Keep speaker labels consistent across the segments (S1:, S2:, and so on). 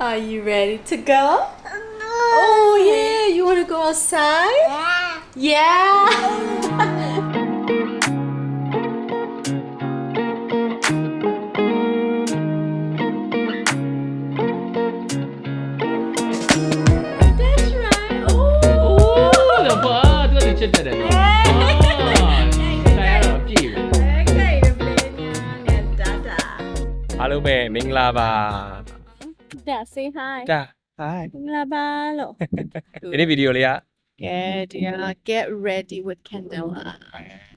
S1: Are you ready to go? Oh yeah, you wanna go outside? Yeah. That's right. Oh.
S2: โอ้တော့ဘာသူကချစ်တယ်နော်အာဆိုင်ရတော့ပြည့်ပြီ
S1: Okay, you're playing and Dada.
S2: အားလုံးပဲမင်္ဂလာပါ
S1: Dad, say hi.
S2: တာ hi
S1: မင်္ဂလာပါလို့
S2: ဒီနေ့ဗီဒီယိုလေးက
S1: Get yeah, get ready with Candela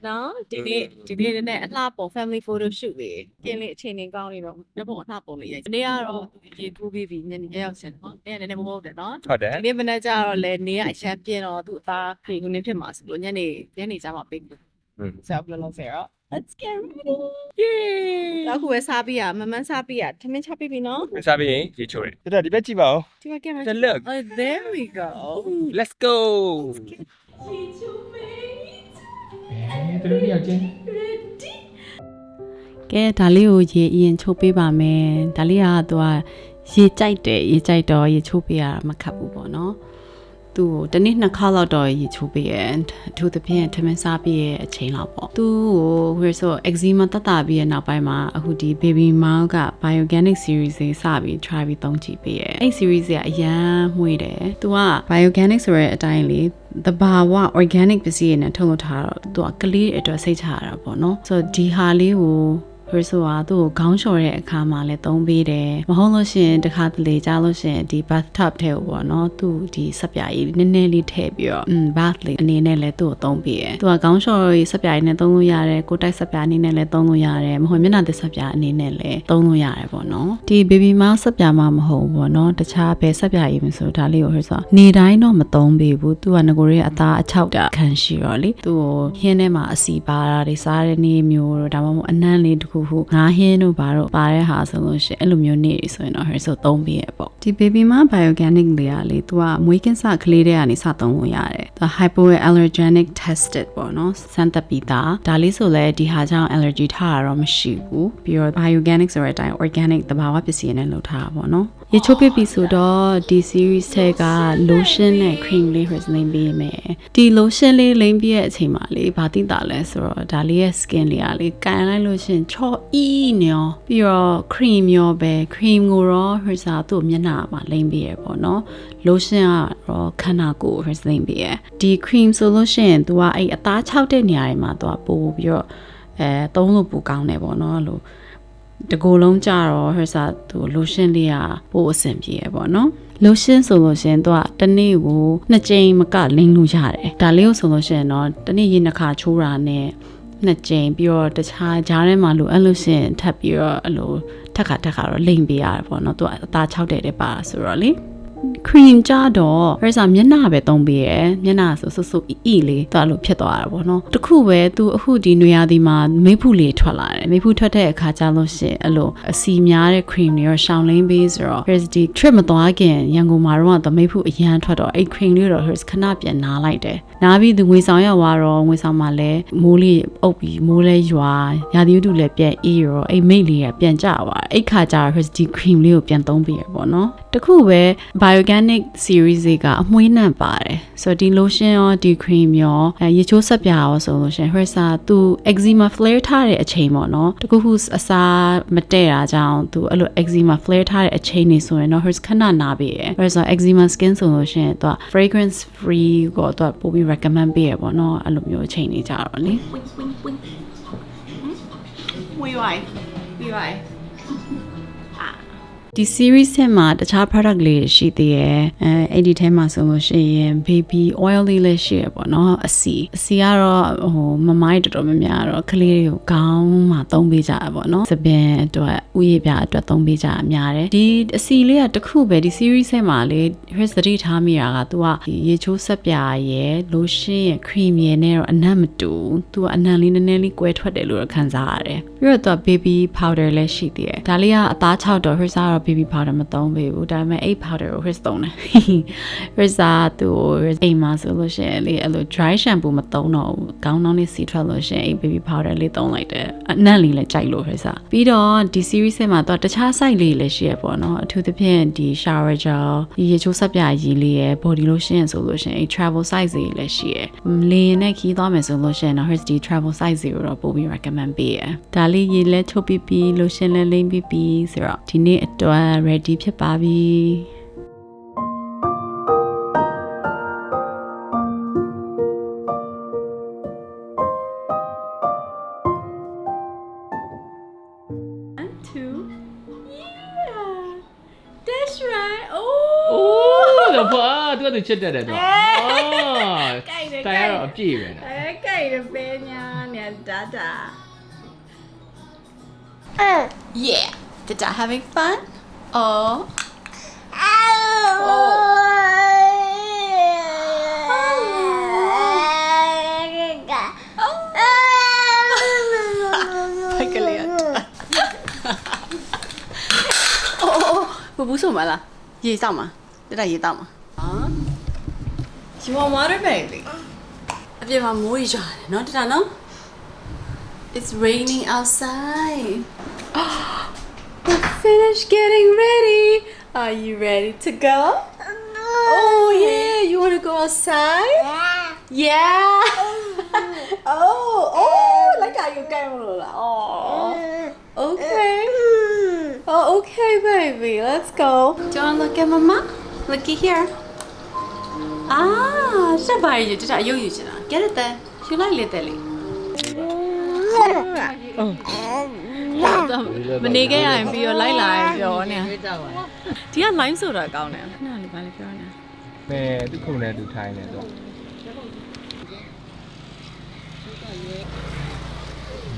S1: နော်ဒီနေ့ဒီနေ့လည်းအလှပုံ family photo shoot လေးပြင်းလေးအချိန်နေကောင်းနေတော့ဓပုံအလှပုံလေးရိုက်ဒီနေ့ကတော့ရေကူးပြီးပြီညနေရောက်စင်နော်နေ့ကလည်းနည်းနည်းမဟုတ်တယ်နော်
S2: ဟုတ်တယ်
S1: ဒီနေ့မနေ့ကျတော့လည်းနေကအရန်ပြင်းတော့သူ့အသားဖေကူနေဖြစ်မှာဆိုလို့ညနေညနေကျမှပေးဘူး
S2: อืม
S1: ဆက်ဘယ်လိုလဲတော့ Let's get ready yay အခုပဲစားပြီးရမမန်းစားပြီးရထမင်းချပြီးပြီနော်
S2: စားပြီးရင်ရေချိုးတယ်တက်ဒီဘက်ကြည့်ပါဦး
S1: ဒီကကင်မရာ
S2: The look.
S1: Oh there we go
S2: let's go အဲသူတို့ရောက်ချင်း
S3: ကဲဒါလေးကိုရေအရင်ချိုးပေးပါမယ်ဒါလေးကသူကရေကြိုက်တယ်ရေကြိုက်တော့ရေချိုးပေးရတာမခတ်ဘူးပေါ့နော် သူ့ကိုတစ်နေ့နှစ်ခါလောက်တော့ရေချိုးပေးရအထူးသဖြင့်ထမင်းစားပြီးရဲ့အချိန်လောက်ပေါ့သူ့ကိုဟိုဆို eczema တက်တာပြီးရဲ့နောက်ပိုင်းမှာအခုဒီ baby mouth က bioganic series တွေစပြီး try ပြီးသုံးကြည့်ပေးရဲ့အဲ့ series ကအရန်မှုေးတယ်သူက bioganic ဆိုတဲ့အတိုင်းလေတဘာဝ organic ပစ္စည်းတွေနဲ့ထုတ်လုပ်ထားတော့သူကကလေးတွေအတွက်စိတ်ချရတာပေါ့နော်ဆိုတော့ဒီဟာလေးကို ဟိုဆိုဟာသူ့ကိုခေါင်းလျှော်တဲ့အခါမှာလည်းသုံးပေးတယ်မဟုတ်လို့ရှရင်တခါတလေကြားလို့ရှရင်ဒီ bathtub ထဲကိုပေါ့နော်သူ့ဒီစက်ပြားကြီးနည်းနည်းလေးထည့်ပြီးတော့อืม bath လေးအနေနဲ့လည်းသူ့ကိုသုံးပေးတယ်သူကခေါင်းလျှော်ရေးစက်ပြားကြီးနဲ့သုံးလို့ရတယ်ကိုယ်တိုက်စက်ပြားအနေနဲ့လည်းသုံးလို့ရတယ်မဟုတ်မျက်နှာသစ်စက်ပြားအနေနဲ့လည်းသုံးလို့ရတယ်ပေါ့နော်ဒီ baby mouse စက်ပြားမှမဟုတ်ဘူးပေါ့နော်တခြားဘယ်စက်ပြားကြီးမဆိုဒါလေးကိုဟိုဆိုနေတိုင်းတော့မသုံးပေးဘူးသူကငကိုရဲ့အသားအချောက်တာခံရှိတော့လေသူ့ကိုဟင်းထဲမှာအစီပါတာတွေစားတဲ့နေ့မျိုးတော့ဒါမှမဟုတ်အနံ့လေးတစ်ခုခုငါးဟင်းတို့ဘာတို့ပါတဲ့ဟာဆိုလို့ရှိရင်အဲ့လိုမျိုးနေ့တွေဆိုရင်တော့ဟဲ့ဆိုသုံးပေးရပေါ့ဒီ baby ma bioganic လေးကလေသူကမွေးကင်းစကလေးတွေကနေစသုံးလို့ရတယ်သူ hypoallergenic tested ပေါ့နော်စမ်းသပ်ပြီးသားဒါလေးဆိုလဲဒီဟာကြောင့် allergy ထားတာတော့မရှိဘူးပြီးတော့ bioganic ဆိုတဲ့အတိုင်း organic တဘာဝပစ္စည်းနဲ့လုပ်ထားတာပေါ့နော် ရေချိုးပြပြီဆိုတော့ဒီ series ထဲက lotion နဲ့ cream လေး first လိမ့်ပေးမယ်ဒီ lotion လေးလိမ့်ပြီးရဲ့အချိန်မှာလေဘာသိတာလဲဆိုတော့ဒါလေးရဲ့ skin လေးကလေကန်လိုက်လို့ရှရင်ချော့အီးညောပြီးတော့ cream ရောပဲ cream ကိုတော့ hers ကသူ့မျက်နှာမှာလိမ့်ပေးရပေါ့နော် lotion ကတော့ခန္ဓာကိုယ် hers လိမ့်ပေးရဒီ cream ဆိုလို့ရှိရင် तू ကအဲ့အသား၆တဲ့နေရာတွေမှာ तू ကပို့ပြီးတော့အဲသုံးလို့ပိုကောင်းတယ်ပေါ့နော်လို့ တကိုယ်လုံးကြတော့ဟဲ့စားသူလိုရှင်းလေးကပို့အဆင်ပြေရပေါ့နော်လိုရှင်းဆိုလို့ရှရင်သူကတစ်နေ့ကိုနှစ်ကြိမ်မကလိမ့်လို့ရတယ်ဒါလေးကိုဆိုလို့ရှရင်တော့တစ်နေ့ရေနှစ်ခါချိုးတာနဲ့နှစ်ကြိမ်ပြီးတော့တခြားကြားထဲမှာလိုအဲ့လိုရှရင်ထပ်ပြီးတော့အဲ့လိုထက်ခါထက်ခါတော့လိမ့်ပေးရတယ်ပေါ့နော်သူကအသား6တဲ့တဲ့ပါဆိုတော့လေ cream ကြတော့ဟဲ့စားမျက်နှာပဲသုံးပေးရယ်မျက်နှာဆိုဆူဆူအီအီလေးသွားလို့ဖြစ်သွားတာပေါ့နော်တခုပဲသူအခုဒီနွေရာသီမှာမိတ်ဖူလေးထွက်လာတယ်မိတ်ဖူထွက်တဲ့အခါကျလို့ရှရင်အဲ့လိုအစီများတဲ့ cream တွေရောရှောင်းလင်းပေးဆိုတော့ hers ဒီ trip မသွားခင်ရန်ကုန်မှာတော့သမိတ်ဖူအရန်ထွက်တော့အဲ့ cream လေးတော့ hers ခဏပြန်နားလိုက်တယ်နားပြီးသူငွေဆောင်ရောက်သွားတော့ငွေဆောင်မှာလည်းမိုးလေးအုပ်ပြီးမိုးလဲရွာရာသီဥတုလည်းပြန်အေးရောအဲ့မိတ်လေးကပြန်ကျသွားတယ်အဲ့ခါကျတော့ hers ဒီ cream လေးကိုပြန်သုံးပေးရပေါ့နော်တခုပဲ bioganic series တွေကအမွှေးနှံပါတယ်ဆိုတော့ဒီ lotion ရောဒီ cream ရောအဲရေချိုးဆက်ပြာရောဆိုလို့ရှရင် Hersa သူ eczema flare ထားတဲ့အချိန်ပေါ့နော်တခုခုအစားမတည့်တာကြောင့်သူအဲ့လို eczema flare ထားတဲ့အချိန်နေဆိုရင်တော့ Hersa ခဏနာပေးရယ် Hersa eczema skin ဆိုလို့ရှရင်သူက fragrance free ကိုသူကပို့ပြီး recommend ပေးရပေါ့နော်အဲ့လိုမျိုးအချိန်နေကြတော့လေ
S1: ဝေးဝိုင်းဝေးဝိုင်း
S3: ဒီ series ထဲမှာတခြား product လေးတွေရှိသေးတယ်အဲအဲ့ဒီထဲမှာဆိုလို့ရှိရင် baby oil လေးလည်းရှိရပေါ့နော်အစီအစီကတော့ဟိုမမိုက်တော်တော်များများတော့ကလေးတွေကိုခေါင်းမှာသုံးပေးကြတာပေါ့နော်သပင်အတွက်ဥယျာဉ်ပြအတွက်သုံးပေးကြတာများတယ်ဒီအစီလေးကတစ်ခုပဲဒီ series ထဲမှာလေ his သတိထားမိတာက तू ကဒီရေချိုးဆက်ပြာရယ် lotion ရယ် cream ရယ်နဲ့တော့အနံ့မတူ तू ကအနံ့လေးနည်းနည်းလေးကွဲထွက်တယ်လို့တော့ခံစားရတယ်ပြီးတော့ तू baby powder လည်းရှိသေးတယ်ဒါလေးကအသား6တော့ his ကတော့ baby powder မသုံးပေးဘူးဒါပေမဲ့အဲ့ powder ကို Chris သုံးတယ် Chris ကသူ့ကိုအိမ်မှာဆိုလို့ရှိရင်လေအဲ့လို dry shampoo မသုံးတော့ဘူးခေါင်းနှောင်းလေးစီထွက်လို့ရှိရင်အဲ့ baby powder လေးသုံးလိုက်တယ်အနံ့လေးလည်းကြိုက်လို့ Chris ကပြီးတော့ဒီ series ထဲမှာတော့တခြား site လေးလည်းရှိရပေါ့နော်အထူးသဖြင့်ဒီ shower gel ဒီရေချိုးဆက်ပြရည်လေးရယ် body lotion ဆိုလို့ရှိရင်အဲ့ travel size တွေလည်းရှိရယ်လေရင်နဲ့ခီးသွားမယ်ဆိုလို့ရှိရင်တော့ Chris ဒီ travel size တွေကိုတော့ပို့ပြီး recommend ပေးရယ်ဒါလေးရေလဲချုပ်ပြီးပြီး lotion လဲလိမ့်ပြီးပြီးဆိုတော့ဒီနေ့အတွက်ွမ်း ready ဖြစ်ပါပြီ and 2 yeah. Dash right. Oh.
S2: Oh တော့ဘာသူကသူချက်တက်တယ်ဗျာအော်
S3: ကြိုက်တယ်
S2: တိုင်ရတော့အပြည့်ပဲအဲ
S3: ကြိုက်တယ်ပဲညာညာတာတာ oh. uh, uh, yeah, did I having fun? Oh. Phải cái liền. Ô ô ô, bố bố xuống mà là? Gì sao mà? Đây là gì tao mà? Hả? You want water, baby? အပြင်မှာမိုးရွာတယ်နော်တတာနော် It's raining outside We're finished getting ready Are you ready to go? Oh yeah you want to go outside? Yeah Oh oh လိုက်တာယူကဲမလို့လား Oh Okay Oh okay baby let's go Do you want to look at mama? Looky here Ah, ဆက်ပါရည်တတအယုတ်ယူချင်တာ Get it there. You like it there. မနေခဲ့ရရင်ပြီးတော့လိုက်လာရင်ပြောနေဒီက line ဆိုတာကောင်းတယ်ခဏလေးပါလေပြောနေ
S2: မဲသူခုန်နေသူထိုင်းနေတော့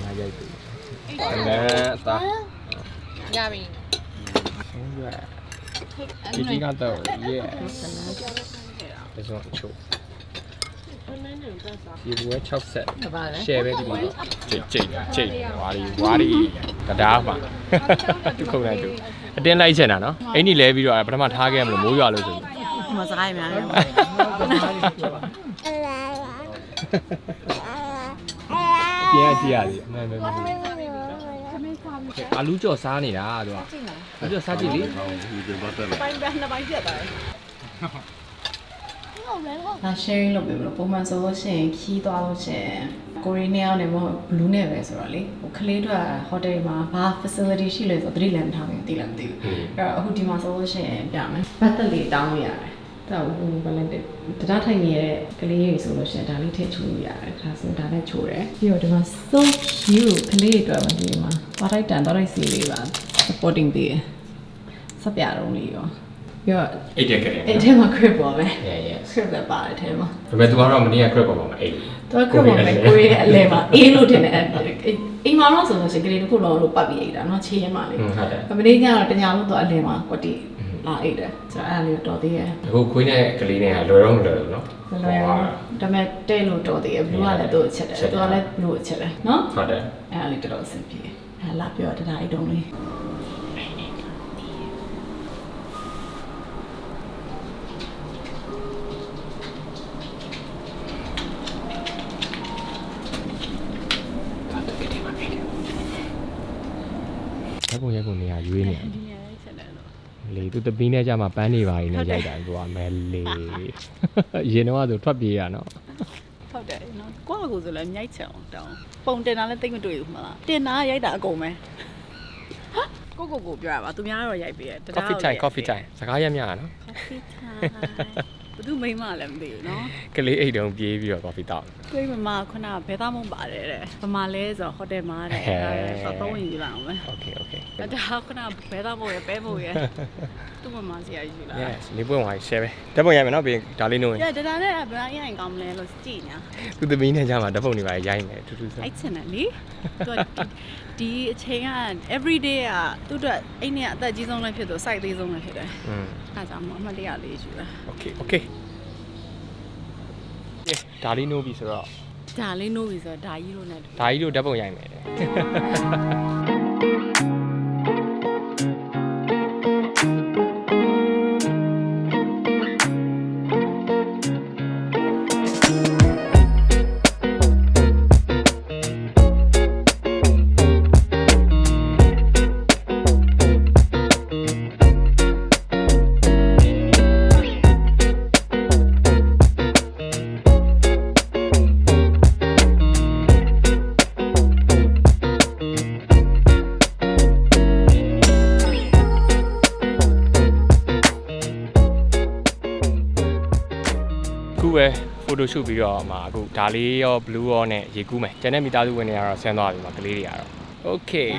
S2: ငါရိုက်ပြီအဲ့ဒါအသား
S1: ရပြီ
S2: ဆုံးရဒီကြီးကတော့ yeah this one ချို ဒီဘွယ်6ဆက်
S1: ဘာလဲ
S2: share ပဲဒီမှာကြိတ်ကြိတ်ကြိတ်ဝါရီဝါရီတရားမှာသူခုန်နေသူအတင်းလိုက်ချင်တာနော်အင်းကြီးလဲပြီးတော့ပထမထားခဲ့မလို့မိုးရွာလို့ဆိုပြီး
S3: ဒီမှာစကားရများတယ်
S2: ပြင်ရကြည့်ရလေအမှန်ပဲမဟုတ်အာလူကြော်စားနေတာသူကလူကြော်စားကြည့်လေ
S3: ပိုင်းပိုင်းနှစ်ပိုင်းပြတ် သွားတယ်ဒါ sharing လုပ်ပေးမလို့ပုံမှန်ဆိုလို့ရှိရင်ခီးသွားလို့ရှိရင်ကိုရီးနဲ့ရောက်နေမဟုတ် blue နဲ့ပဲဆိုတော့လေဟိုကလေးတို့ဟိုတယ်မှာဘာ facility ရှိလဲဆိုတော့သတိလည်းမထားဘူးသိလည်းမသိဘူးအဲ့တော့အခုဒီမှာဆိုလို့ရှိရင်ပြမယ်ဘတ်သက်လေးတောင်းလို့ရတယ်တော့ဟိုဘယ်လဲတရားထိုင်နေရတဲ့ကလေးတွေဆိုလို့ရှိရင်ဒါလေးထည့်ချိုးလို့ရတယ်ဒါဆိုဒါနဲ့ချိုးတယ်ပြီးတော့ဒီမှာ so cute ကလေးတွေအတွက်မဒီမှာသွားလိုက်တန်သွားလိုက်စီလေးပါ supporting ပေးတယ်စပြတော့လေးရော ပြီးတော့
S2: အိတ်တက်ခဲ့တယ်
S3: အဲ့ထဲမှာ crib ပေါ်မယ်
S2: yeah yeah
S3: crib လည်းပါတယ်ထဲမှာ
S2: ဒါပေမဲ့ तू ကတော့မနေ့က crib ပေါ်မှာမအိတ်ဘူး
S3: တော့ crib ပေါ်မယ်ကိုရဲ့အလဲမှာအေးလို့ထင်တယ်အိမ်မှာတော့ဆိုလို့ရှိရင်ကလေးတစ်ခုလုံးလို့ပတ်ပြီးအိတ်တာနော်ခြေရမှာလေ
S2: ဟုတ်တယ်
S3: မနေ့ကတော့တညာလုံးတော့အလဲမှာကွတီလာအိတ်တယ်ဆိုတော့အဲ့ဒါလေးတော့တော်သေးရဲ့
S2: အခုခွေးနဲ့ကလေးနဲ့ကလွယ်တော့မလွယ်ဘူးနော်
S3: မလွယ်ဘူးဒါပေမဲ့တဲ့လို့တော်သေးရဲ့ဘူးကလည်းသူ့အချက်တယ်သူကလည်းသူ့အချက်တယ်နော်
S2: ဟုတ်တယ်
S3: အဲ့ဒါလေးတော်တော်အဆင်ပြေအဲ့လာပြောတနာအိတ်တုံးလေး
S2: သူတပင်းနဲ့ကြမှာပန်းနေပါရင်လည်းရိုက်တာသူကမဲလေရင်တော့ဆိုထွက်ပြေးရနော်
S3: ဟုတ်တယ်နော်ကိုယ့်အကူဆိုလည်းမြိုက်ချင်အောင်တောင်းပုံတင်တာလည်းတိတ်မတွေ့ဘူးမလားတင်တာရိုက်တာအကုန်ပဲကိုကိုကိုပြောရပါသူများတော့ရိုက်ပေးတယ်တ
S2: coffee time coffee time စကားရများနော်
S3: coffee time ဘ သူမိမလည်းမသိဘူးနော်
S2: ကလေးအိတ်တုံပြေးပြီးတော့ coffee တောက်
S3: ကိုမမခုနဘဲသားမုံပါတယ်တဲ့ဗမာလဲဆိုဟိုတယ်မှာတဲ့အဲ့ဒါတော့ဝင်ယူလာအောင်မယ်
S2: okay okay
S3: ဒါခုနဘဲသားမုံရပဲမုံရသူ့မမစီရယူလာ
S2: yes နေပွင့်သွား share ပဲဓာတ်ပုံရိုက်မယ်နော်ပြီးဒါလေးနိုးရင်
S3: ရဒါဒါနဲ့ဘယ်အရင်ကောင်းမလဲလို့ကြည့်ညာ
S2: သူတပင်းနဲ့ကြမှာဓာတ်ပုံတွေပါရိုက်မယ်တူတူဆို
S3: အဲ့ချင်တယ်လေသူဒီအချိန်က every day ကသူ့အတွက်အဲ့နေ့ကအသက်ကြီးဆုံးလည်းဖြစ်သူ site သေးဆုံးလည်းဖြစ်တယ်
S2: อืม
S3: အဲဒါကြောင့်မို့အမှတ်တရလေးယူတာ
S2: okay okay ကဲ ဒါလေးနိုးပြီဆိုတော့
S3: ဒါလေးနိုးပြီဆိုတော့ဒါကြီးလို့နဲ့တူ
S2: ဒါကြီးတို့ဓာတ်ပုံရိုက်မယ်တဲ့
S4: ပဲ photo shoot ပြီးတော့မှအခုဒါလေးရော blue ရောနဲ့ရေကူးမယ်ကျန်တဲ့မိသားစုဝင်တွေကတော့ဆင်းသွားပြီမှာကလေးတွေကတော့ okay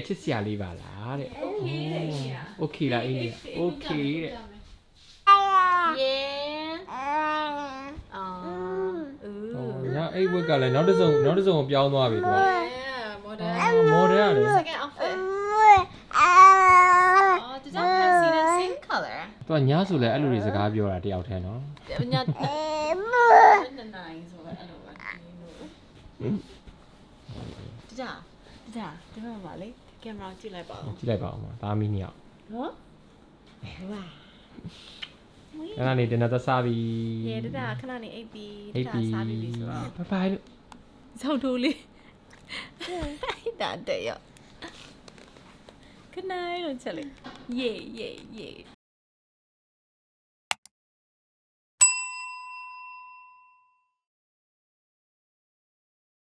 S4: အင်ဂျင်တွေကချစ်စရာလေးပါလားတဲ့ okay တဲ့ okay လားအင်ဂျင် okay တဲ့
S1: Yeah. Oh.
S4: ဟောညအိတ်ဝက်ကလည်းနောက်တစ်စုံနောက်တစ်စုံကိုပြောင်းသွားပြီသူက
S1: Yeah, model.
S4: မော်ဒယ်ရတယ်
S1: Second outfit. Oh, did you fancy the same color?
S4: သူကညဆိုလဲအဲ့လိုတွေစကားပြောတာတယောက်တည်းနော်
S1: Nya. Nine so I don't know. တကြတကြဒီမှာပါလေ ကင်မရာကြည့်လိုက်ပါဦး
S4: ကြည့်လိုက်ပါဦးမသားမီးနှစ်ယောက်
S1: နော်ဝါ
S4: ခဏနေတင်တော့စားပြီ
S1: ရေတကြခဏနေအိပ်ပြီး
S4: အိပ်ပြီ
S1: စားပြီးပြီဆိုတော့
S4: ဘိုင်ဘိုင်လို့
S1: စောက်ထိုးလေးဒါတဲ့ရခဏလို့ချက်လိုက်ယေယေယေ